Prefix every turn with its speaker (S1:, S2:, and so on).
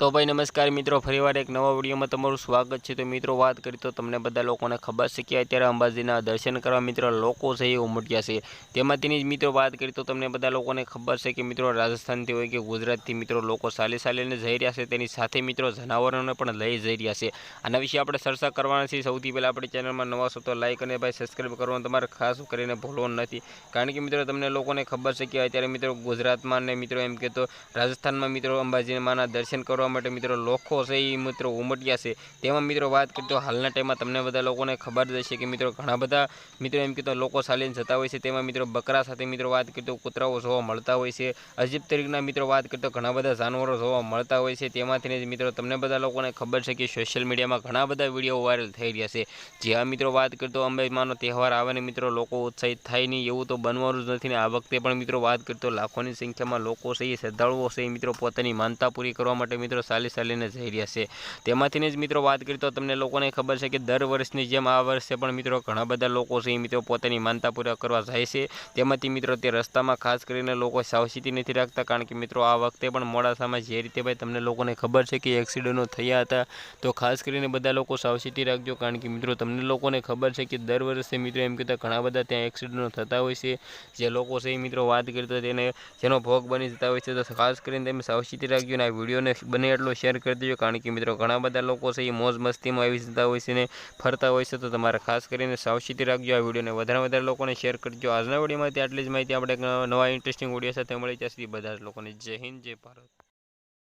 S1: તો ભાઈ નમસ્કાર મિત્રો, ફરીવાર એક નવા વિડીયોમાં તમારું સ્વાગત છે. તો મિત્રો, વાત કરી તો તમને બધા લોકોને ખબર છે કે અત્યારે અંબાજીના દર્શન કરવા મિત્રો લોકો છે એ ઉમટ્યા છે. તેમાંથીની જ મિત્રો વાત કરી તો તમને બધા લોકોને ખબર છે કે મિત્રો રાજસ્થાનથી હોય કે ગુજરાતથી મિત્રો લોકો સાલી સાલીને જઈ રહ્યા છે. તેની સાથે મિત્રો જનાવરોને પણ લઈ જઈ રહ્યા છે. આના વિશે આપણે ચર્ચા કરવાના છીએ. સૌથી પહેલાં આપણી ચેનલમાં નવા છો તો લાઈક અને ભાઈ સબસ્ક્રાઈબ કરવાનું તમારે ખાસ કરીને ભૂલવાનું નથી. કારણ કે મિત્રો તમને લોકોને ખબર છે કે અત્યારે મિત્રો ગુજરાતમાં ને મિત્રો એમ કે તો રાજસ્થાનમાં મિત્રો અંબાજીમાંના દર્શન કરવા માટે મિત્રો લોખો છે એ મિત્રો ઉમટ્યા છે. તેમાં મિત્રો વાત કરીએ તો હાલના ટાઈમમાં તમને બધા લોકોને ખબર જ હશે કે મિત્રો ઘણા બધા મિત્રો એમ કીધું લોકો ચાલીને જતા હોય છે. તેમાં મિત્રો બકરા સાથે મિત્રો વાત કરીએ તો કૂતરાઓ જોવા મળતા હોય છે. અજીબ તરીકેના મિત્રો વાત કરીએ તો ઘણા બધા જાનવરો જોવા મળતા હોય છે. તેમાંથી જ મિત્રો તમને બધા લોકોને ખબર છે કે સોશિયલ મીડિયામાં ઘણા બધા વીડિયો વાયરલ થઈ રહ્યા છે. જ્યાં મિત્રો વાત કરીએ તો અંબાઈમાંનો તહેવાર આવે ને મિત્રો લોકો ઉત્સાહિત થાય નહીં એવું તો બનવાનું જ નથી ને આ વખતે પણ મિત્રો વાત કરીએ તો લાખોની સંખ્યામાં લોકો છે એ શ્રદ્ધાળુઓ છે એ મિત્રો પોતાની માનતા પૂરી કરવા માટે મિત્રો ચાલી સાલીને જઈ રહ્યા છે. તેમાંથી જ મિત્રો વાત કરી તો તમને લોકોને ખબર છે કે દર વર્ષની જેમ આ વર્ષે પણ મિત્રો ઘણા બધા લોકો છે એ મિત્રો પોતાની માનતા પૂરા કરવા જાય છે. તેમાંથી મિત્રો તે રસ્તામાં ખાસ કરીને લોકો સાવચેતી નથી રાખતા કારણ કે મિત્રો આ વખતે પણ મોડાસામાં જે રીતે ભાઈ તમને લોકોને ખબર છે કે એક્સિડન્ટો થયા હતા, તો ખાસ કરીને બધા લોકો સાવચેતી રાખજો કારણ કે મિત્રો તમને લોકોને ખબર છે કે દર વર્ષે મિત્રો એમ કહેતા ઘણા બધા ત્યાં એક્સિડન્ટો થતા હોય છે. જે લોકો છે એ મિત્રો વાત કરીએ તો તેને, જેનો ભોગ બની જતા હોય છે. તો ખાસ કરીને તમે સાવચેતી રાખજો અને આ વિડીયોને બને એટલો શેર કરી દેજો કારણ કે મિત્રો, ઘણા બધા લોકો છે એ મોજ મસ્તીમાં આવી જતા હોય છે ને ફરતા હોય છે. તો તમારે ખાસ કરીને સાવચેતી રાખજો આ વિડીયોને. વધારે વધારે લોકોને શેર કરજો. આજના વિડીયોમાંથી આટલી જ માહિતી. આપણે નવા ઇન્ટરેસ્ટિંગ વીડિયો સાથે મળી સુધી બધા જ લોકોને જય હિન્દ, જય ભારત.